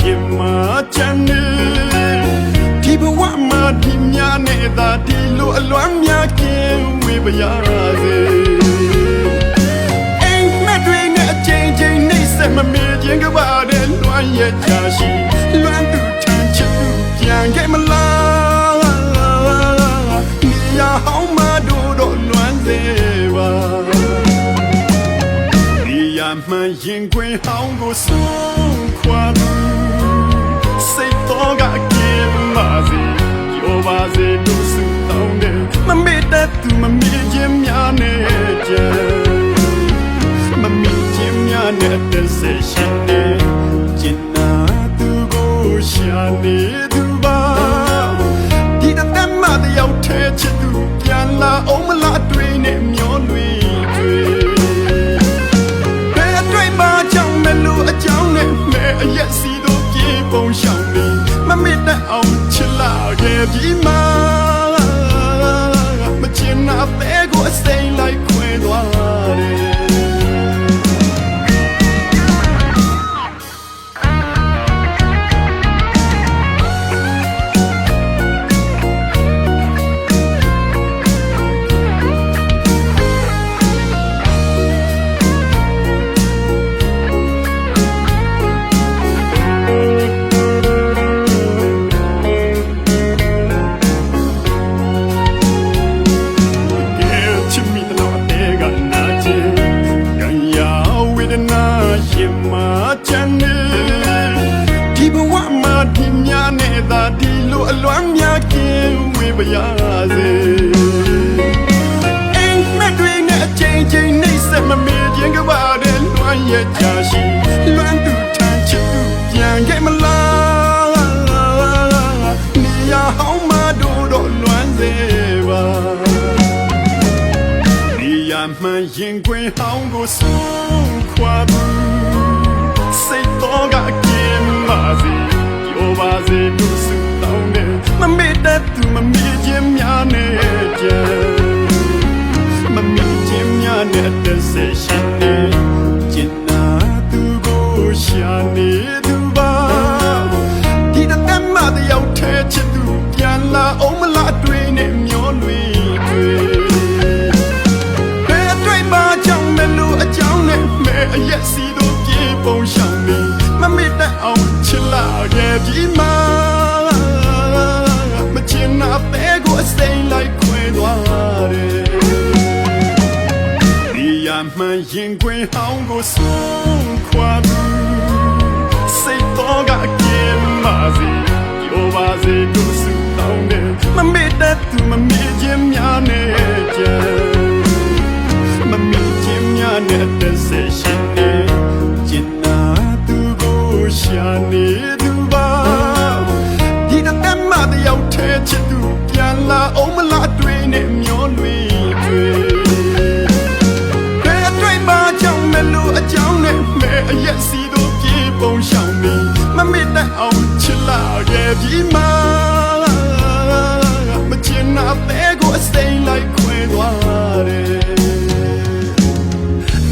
ရင်မာချမ်းနေဒီဘဝမှာဒီများနဲ့သာဒီလိုအလွမ်းများကင်းဝေးပါရစေအိမ်မက်တွေနဲ့အချိန်ချင်းနှိမ့်ဆက်မမေ့ခြင်းကပါတဲ့လွမ်းရဲ့ချာရှိလွမ်းသူထမ်းချစ်သူပြန်ခဲ့မလား မှန်ရင်ခွင်ဟောင်းကိုဆုံးခွာသူစိတ်တော်ကကင်းပါစေပြောပါစေလို့ဆုတောင်းတယ်မမေ့တတ်သူမမေ့ခြင်းများနဲ့ကြံမမေ့ခြင်းများနဲ့တဆရှိနေ စ်လာခဲ့ င်းဝေးပါရစေအိမ်မက်တွေနဲ့အချိန်ချင်းနှိမ့်ဆက်မမေ့ခြင်းကပါတဲ့လွမ်းရဲ့ချာရှိလွမ်းသူထမ်းချစ်သူပြန်ခဲ့မလားနေရဟောင်းမတို့တော့လွမ်းစေပါဒီရမှန်ရင်ခွင်ဟောင်းကိုဆုံးခွာသူစိတ်တော်ကကင်းပါစေပြောပါစေလို့ သူမမေ့ခြင်းများနဲ့ကြံမမေ့ခြင်းများနဲ့တဆက်ရှိနေကျင်နာသူကိုရှာနေသူပါဒီတသက်မှတယောက်ထဲချစ်သူပြန်လာအောင်မလားတွေ့နေမျောလွင်တွေ့ဘယ်အတွေ့မှကြောင့်မလို့အကြောင်းနဲ့မဲအရက်စီတို့ပြေပုံရှောင်နေမမေ့တတ်အောင်ချစ်လာခဲ့ပြီမှာမ ရမှန်ရင်ခွင်ဟောင်းကိုဆုံးခွာသူစိတ်တော်ကကင်းပါစေပြောပါစေလို့ဆုတောင်းတယ်မမေ့တတ်သူမမေ့ခြင်းများနဲ့ကြံမမီချင်းများနဲ့ မမေ့တတ်အောင်ချစ်လာခဲ့ပြီမှာမချင်နာတဲ့ကိုအစိမ်းလိုက်ခွဲသွားတယ်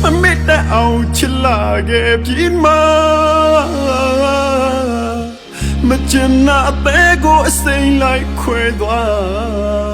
မမေ့တတ်အောင်ချစ်လာခဲ့ပြီမှာမချင်နာတဲ့ကိုအစိမ်းလိုက်ခွဲသွားတယ်